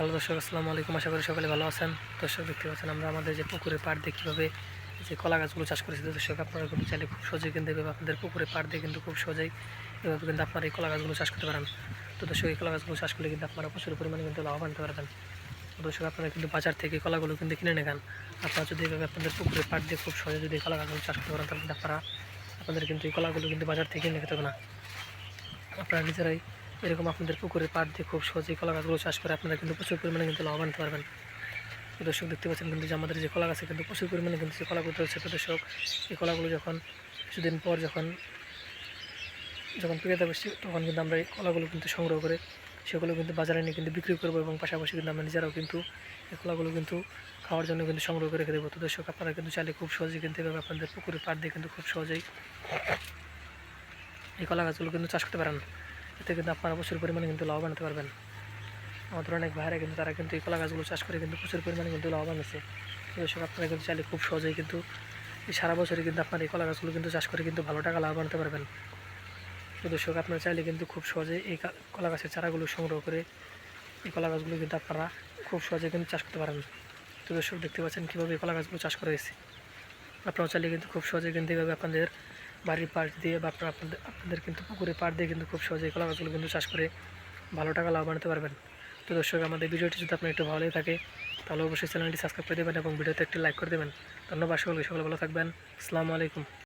Hello দর্শক, আসসালামু আলাইকুম। আশা করি সকলে ভালো আছেন। দর্শক, দেখতে পাচ্ছেন আমরা আমাদের যে পুকুরের পাড় দিয়ে কীভাবে যে কলা গাছগুলো চাষ করেছি দর্শক, আপনারা কিন্তু চাইলে খুব সহজেই কিন্তু এভাবে আপনাদের পুকুরের পাড় দিয়ে কিন্তু খুব সহজেই এভাবে কিন্তু আপনারা এই কলা গাছগুলো চাষ করতে পারেন। তো দর্শক, এই কলা গাছগুলো চাষ করলে কিন্তু আপনারা প্রচুর পরিমাণে কিন্তু লাভবান হতে পারবেন। দর্শক, আপনারা কিন্তু বাজার থেকে কলাগুলো কিন্তু কিনে নেন আপনারা যদি এভাবে আপনাদের পুকুরের পাড় দিয়ে খুব সহজে যদি কলা গাছগুলো চাষ করতে পারেন, তাহলে কিন্তু আপনারা, আপনাদের কিন্তু এই কলাগুলো কিন্তু বাজার থেকে কিনে খেতে হবে না। আপনারা নিজেরাই এরকম আপনাদের পুকুরের পাড় দিয়ে খুব সহজেই কলা গাছগুলো চাষ করে আপনারা কিন্তু প্রচুর পরিমাণে কিন্তু লাভবান হতে পারবেন। দর্শক দেখতে পাচ্ছেন কিন্তু যে আমাদের যে কলা গাছে কিন্তু প্রচুর পরিমাণে কিন্তু যে কলাগুলো হচ্ছে তো দর্শক এই কলাগুলো যখন কিছুদিন পর যখন যখন পেকে যাবে তখন কিন্তু আমরা এই কলাগুলো কিন্তু সংগ্রহ করে সেগুলো কিন্তু বাজারে নিয়ে কিন্তু বিক্রি করব এবং পাশাপাশি কিন্তু আমরা নিজেরাও কিন্তু এই কলাগুলো কিন্তু খাওয়ার জন্য কিন্তু সংগ্রহ করে রেখে দেবো। তো দর্শক আপনারা কিন্তু চাইলে খুব সহজেই কিন্তু এভাবে আপনাদের পুকুরের পাড় দিয়ে কিন্তু খুব সহজেই এই কলা গাছগুলো কিন্তু চাষ করতে পারেন। এতে কিন্তু আপনারা প্রচুর পরিমাণে কিন্তু লাভবান হতে পারবেন। আমাদের অনেক ভাইরা কিন্তু তারা কিন্তু এই কলা গাছগুলো চাষ করে কিন্তু প্রচুর পরিমাণে কিন্তু লাভবান হচ্ছে দর্শক, আপনারা কিন্তু চাইলে খুব সহজেই কিন্তু এই সারা বছরই কিন্তু আপনার এই কলা গাছগুলো কিন্তু চাষ করে কিন্তু ভালো টাকা লাভবান হতে পারবেন। দর্শক, আপনারা চাইলে কিন্তু খুব সহজেই এই কলা গাছের চারাগুলো সংগ্রহ করে এই কলা গাছগুলো কিন্তু আপনারা খুব সহজে কিন্তু চাষ করতে পারেন। তো দর্শক, দেখতে পাচ্ছেন কীভাবে এই কলা গাছগুলো চাষ করে গেছে আপনারা চাইলে কিন্তু খুব সহজে কিন্তু এইভাবে আপনাদের বাড়ির পাশ দিয়ে বা আপনারা আপনাদের আপনাদের কিন্তু পুকুরের পাড় দিয়ে কিন্তু খুব সহজেই কলা গাছগুলো কিন্তু চাষ করে ভালো টাকা লাভ আনতে পারবেন। তো দর্শক, আমাদের ভিডিওটি যদি আপনার একটু ভালোই থাকে, তাহলে অবশ্যই চ্যানেলটি সাবস্ক্রাইব করে দেবেন এবং ভিডিওতে একটি লাইক করে দেবেন। ধন্যবাদ সকলকে, সকলে ভালো থাকবেন। আসসালামু আলাইকুম।